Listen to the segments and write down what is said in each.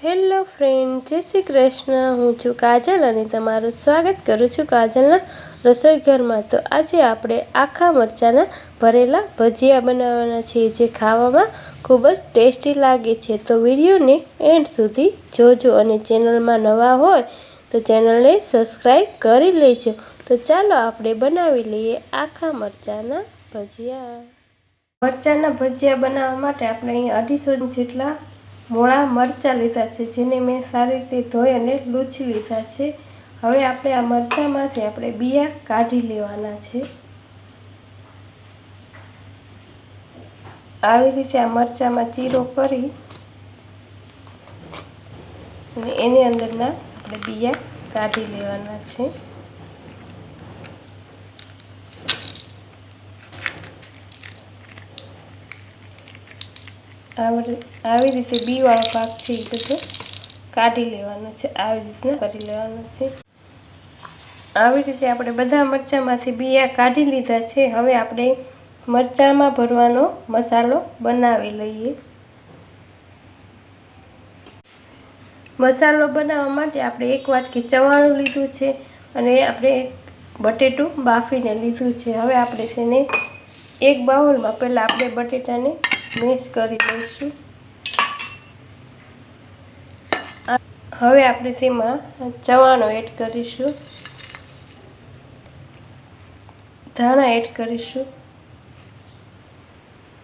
Hello friend, જય શ્રી કૃષ્ણ. હું છું કાજલ અને તમારું સ્વાગત કરું છું કાજલના રસોઈ ઘરમાં. તો આજે આપણે આખા મરચાંના ભરેલા ભજીયા બનાવવાના છીએ જે ખાવામાં ખૂબ જ ટેસ્ટી લાગે છે. તો વિડીયોને એન્ડ સુધી જોજો અને ચેનલમાં નવા હોય તો ચેનલને સબસ્ક્રાઈબ કરી લેજો. તો ચાલો આપણે બનાવી લઈએ આખા મરચાંના ભજીયા. મરચાંના ભજીયા બનાવવા માટે આપણે અહીં અઢીસો જેટલા મોળા મરચાં લીધા છે, જેને મેં સારી રીતે ધોઈ અને લૂછી લીધા છે. હવે આપણે આ મરચાંમાંથી આપણે બિયા કાઢી લેવાના છે. આવી રીતે આ મરચાંમાં ચીરો કરી અને એની અંદરના આપણે બિયા કાઢી લેવાના છે. આવી રીતે બીવાળો ભાગ છે એ બધો કાઢી લેવાનો છે, આવી રીતના કરી લેવાનો છે. આવી રીતે આપણે બધા મરચાંમાંથી બીયા કાઢી લીધા છે. હવે આપણે મરચાંમાં ભરવાનો મસાલો બનાવી લઈએ. મસાલો બનાવવા માટે આપણે એક વાટકી ચવાણું લીધું છે અને આપણે બટેટું બાફીને લીધું છે. હવે આપણે તેને એક બાઉલમાં પહેલાં આપણે બટેટાને મેશ કરી લઈશું હવે આપણે તેમાં ચવાણો એડ કરીશું. ધાણા એડ કરીશું.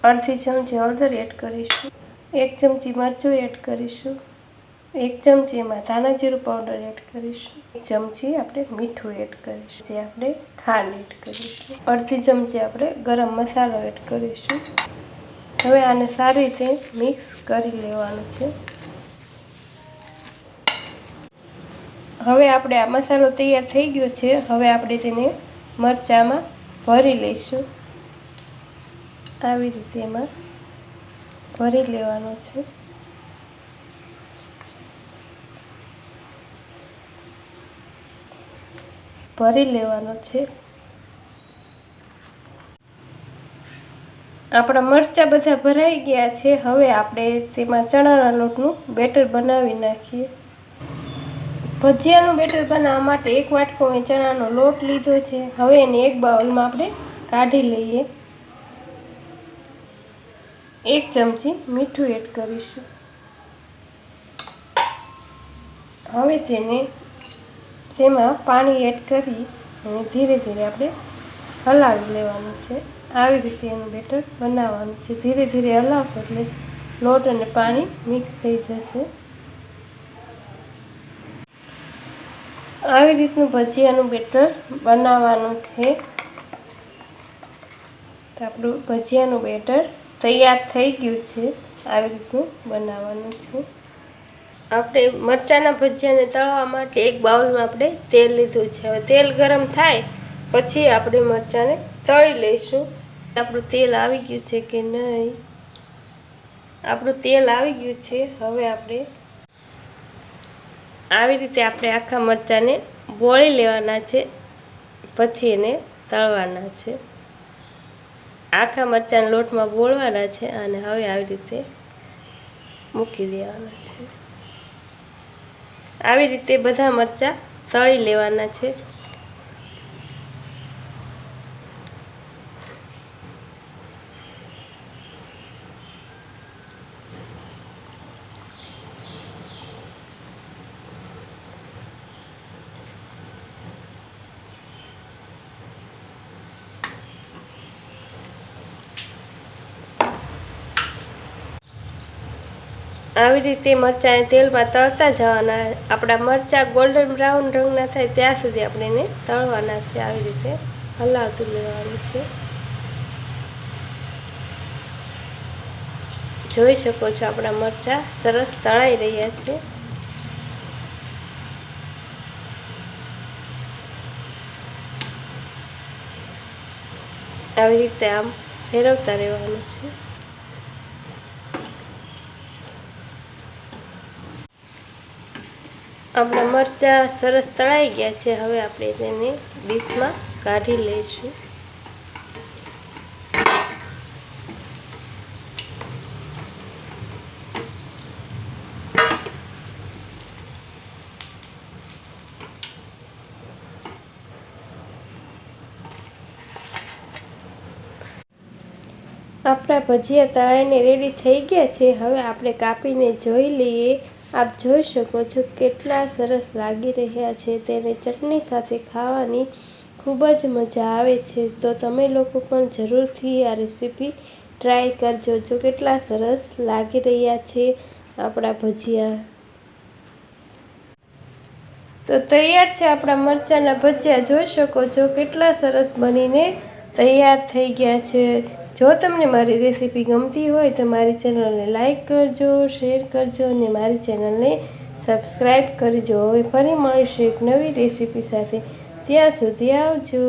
અડધી ચમચી હળદર એડ કરીશું. એક ચમચી મરચું એડ કરીશું. એક ચમચી એમાં ધાણા જીરું પાવડર એડ કરીશું. એક ચમચી આપણે મીઠું એડ કરીશું. જે આપણે ખાંડ એડ કરીશું. અડધી ચમચી આપણે ગરમ મસાલો એડ કરીશું. હવે આને સારી રીતે મિક્સ કરી લેવાનું છે. હવે આપણે આ મસાલો તૈયાર થઈ ગયો છે. હવે આપણે તેને મરચાંમાં ભરી લઈશું. આવી રીતે એમાં ભરી લેવાનો છે. ભરી લેવાનો છે. આપણા મરચાં બધા ભરાઈ ગયા છે. હવે આપણે તેમાં ચણાના લોટનું બેટર બનાવી નાખીએ. ભજીયાનું બેટર બનાવવા માટે એક વાટકો મેં ચણાનો લોટ લીધો છે. હવે એને એક બાઉલમાં આપણે કાઢી લઈએ. એક ચમચી મીઠું એડ કરીશું. હવે તેને તેમાં પાણી એડ કરી અને ધીરે ધીરે આપણે હલાવી લેવાનું છે. આવી રીતે એનું બેટર બનાવવાનું છે. ધીરે ધીરે હલાવશો એટલે લોટ અને પાણી મિક્સ થઈ જશે. આવી રીતનું ભજીયાનું બેટર બનાવવાનું છે. તો આપણું ભજીયાનું બેટર તૈયાર થઈ ગયું છે. આવી રીતનું બનાવવાનું છે. આપણે મરચાંના ભજીયાને તળવા માટે એક બાઉલમાં આપણે તેલ લીધું છે. હવે તેલ ગરમ થાય પછી આપણે મરચાંને તળી લઈશું. આપણું તેલ આવી ગયું છે કે નહીં? આપણું તેલ આવી ગયું છે. હવે આપણે આવી રીતે આપણે આખા મરચાંને બોળી લેવાના છે. પછી એને તળવાના છે. આખા મરચાં લોટમાં બોળવાના છે અને હવે આવી રીતે મૂકી દેવાના છે. આવી રીતે બધા મરચાં તળી લેવાના છે. આવી રીતે મરચાંને તેલમાં તળતા જવાના. આપણા મરચાં ગોલ્ડન બ્રાઉન રંગના થાય ત્યાં સુધી આપણે એને તળવાના છે આવી રીતે હલાવતું લેવાનું છે. જોઈ શકો છો આપણા મરચાં સરસ તળાઈ રહ્યા છે. આવી રીતે આમ ફેરવતા રહેવાનું છે. આપણા મરચાં સરસ તળાઈ ગયા છે. હવે આપણે તેને ડીશમાં કાઢી લઈશું. આપણા ભજીયા તળાઈને રેડી થઈ ગયા છે. હવે આપણે કાપીને જોઈ લઈએ. આપ જોઈ શકો છો કેટલા સરસ લાગી રહ્યા છે. તેને ચટણી સાથે ખાવાની ખૂબ જ મજા આવે છે. તો તમે લોકો પણ જરૂરથી આ રેસીપી ટ્રાય કરજો. જો કેટલા સરસ લાગી રહ્યા છે આપણા ભજીયા. તો તૈયાર છે આપણા મરચાંના ભજીયા. જોઈ શકો છો કેટલા સરસ બનીને તૈયાર થઈ ગયા છે. જો તમને મારી રેસીપી ગમતી હોય તો મારી ચેનલને લાઇક કરજો, શેર કરજો અને મારી ચેનલને સબસ્ક્રાઈબ કરજો. હવે ફરી મળીશું એક નવી રેસીપી સાથે. ત્યાં સુધી આવજો.